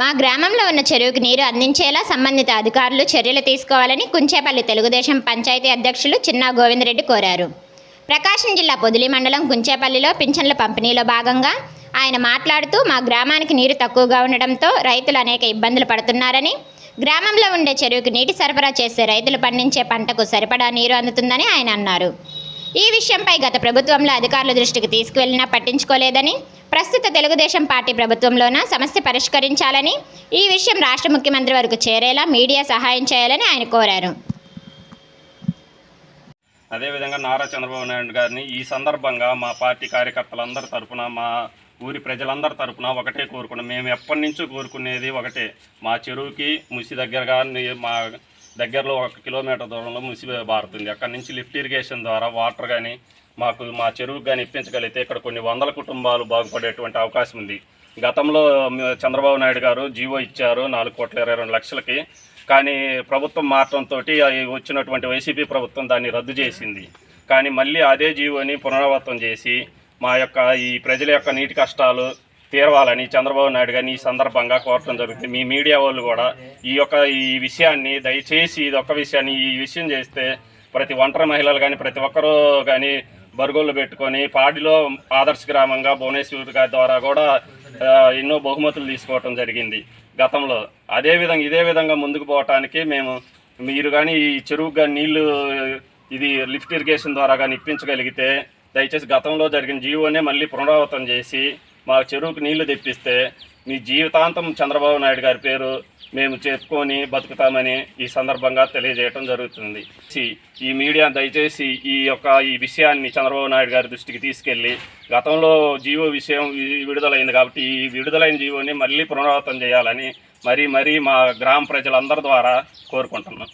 మా గ్రామంలో ఉన్న చెరువుకి నీరు అందించేలా సంబంధిత అధికారులు చర్యలు తీసుకోవాలని కుంచేపల్లి తెలుగుదేశం పంచాయతీ అధ్యక్షులు చిన్నా గోవిందరెడ్డి కోరారు. ప్రకాశం జిల్లా పొదిలి మండలం కుంచేపల్లిలో పింఛన్ల పంపిణీలో భాగంగా ఆయన మాట్లాడుతూ మా గ్రామానికి నీరు తక్కువగా ఉండడంతో రైతులు అనేక ఇబ్బందులు పడుతున్నారని గ్రామంలో ఉండే చెరువుకి నీటి సరఫరా చేసే రైతులు పండించే పంటకు సరిపడా నీరు అందుతుందని ఆయన అన్నారు. ఈ విషయంపై గత ప్రభుత్వంలో అధికారుల దృష్టికి తీసుకువెళ్ళినా పట్టించుకోలేదని ప్రస్తుత తెలుగుదేశం పార్టీ ప్రభుత్వంలోన సమస్య పరిష్కరించాలని ఈ విషయం రాష్ట్ర ముఖ్యమంత్రి వరకు చేరేలా మీడియా సహాయం చేయాలని ఆయన కోరారు. అదేవిధంగా నారా చంద్రబాబు నాయుడు గారిని ఈ సందర్భంగా మా పార్టీ కార్యకర్తలందరి తరఫున మా ఊరి ప్రజలందరి తరపున ఒకటే కోరుకున్నాం. మేము ఎప్పటి నుంచో కోరుకునేది ఒకటే. మా చెరువుకి ముసి దగ్గరగా మా దగ్గరలో ఒక కిలోమీటర్ దూరంలో ముసి బారుతుంది అక్కడి నుంచి లిఫ్ట్ ఇరిగేషన్ ద్వారా వాటర్ కానీ మాకు మా చెరువుకు కానీ ఇప్పించగలిగితే ఇక్కడ కొన్ని వందల కుటుంబాలు బాగుపడేటువంటి అవకాశం ఉంది. గతంలో చంద్రబాబు నాయుడు గారు జీవో ఇచ్చారు నాలుగు కోట్ల ఇరవై రెండు లక్షలకి. కానీ ప్రభుత్వం మారటంతో వచ్చినటువంటి వైసీపీ ప్రభుత్వం దాన్ని రద్దు చేసింది. కానీ మళ్ళీ అదే జీవోని పునరావృతం చేసి మా యొక్క ఈ ప్రజల యొక్క నీటి కష్టాలు తీరవాలని చంద్రబాబు నాయుడు గారిని ఈ సందర్భంగా కోరటం జరుగుతుంది. మీ మీడియా వాళ్ళు కూడా ఈ యొక్క ఈ విషయాన్ని దయచేసి ఇది ఒక్క విషయాన్ని ఈ విషయం చేస్తే ప్రతి ఒంటరి మహిళలు కానీ ప్రతి ఒక్కరూ కానీ బరుగోళ్ళు పెట్టుకొని పాడిలో ఆదర్శ గ్రామంగా భువనేశ్వర్ గారి ద్వారా కూడా ఎన్నో బహుమతులు తీసుకోవటం జరిగింది గతంలో. అదేవిధంగా ఇదే విధంగా ముందుకు పోవటానికి మేము మీరు కానీ ఈ చెరువుకు కానీ నీళ్ళు ఇది లిఫ్ట్ ఇరిగేషన్ ద్వారా కానీ ఇప్పించగలిగితే దయచేసి గతంలో జరిగిన జీవోనే మళ్ళీ పునరావృతం చేసి మా చెరువుకు నీళ్ళు తెప్పిస్తే మీ జీవితాంతం చంద్రబాబు నాయుడు గారి పేరు మేము చెప్పుకొని బతుకుతామని ఈ సందర్భంగా తెలియజేయటం జరుగుతుంది. చి- ఈ మీడియా దయచేసి ఈ యొక్క ఈ విషయాన్ని చంద్రబాబు నాయుడు గారి దృష్టికి తీసుకెళ్ళి గతంలో జీవో విషయం విడుదలైంది కాబట్టి ఈ విడుదలైన జీవోని మళ్ళీ పునరావృతం చేయాలని మరీ మరీ మా గ్రామ ప్రజలందరి ద్వారా కోరుకుంటున్నాం.